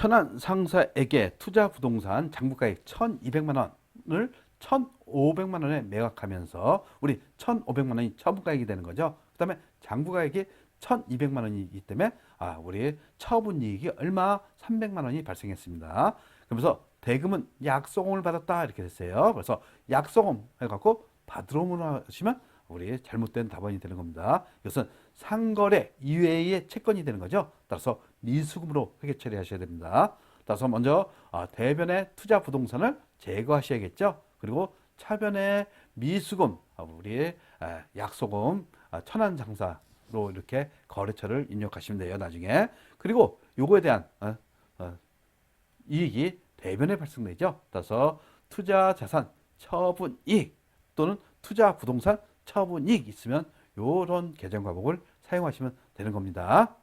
천안 상사에게 투자 부동산 장부가액 1,200만 원을 1,500만 원에 매각하면서 우리 1,500만 원이 처분가액이 되는 거죠. 그다음에 장부가액이 1,200만 원이기 때문에 아, 우리 처분 이익이 얼마? 300만 원이 발생했습니다. 그러면서 대금은 약소금을 받았다 이렇게 됐어요. 그래서 약소금 해갖고 받으러 문하시면 우리 잘못된 답안이 되는 겁니다. 이것은 상거래 이외의 채권이 되는 거죠. 따라서 미수금으로 회계 처리하셔야 됩니다. 따라서 먼저 아, 대변의 투자 부동산을 제거하셔야겠죠. 그리고 차변의 미수금, 아, 우리 아, 약소금, 아, 천안장사로 이렇게 거래처를 입력하시면 돼요. 나중에 그리고 요거에 대한 어, 어, 이익이 대변에 발생되죠. 따라서 투자 자산 처분 이익 또는 투자 부동산 처분 이익 있으면 요런 계정 과목을 사용하시면 되는 겁니다.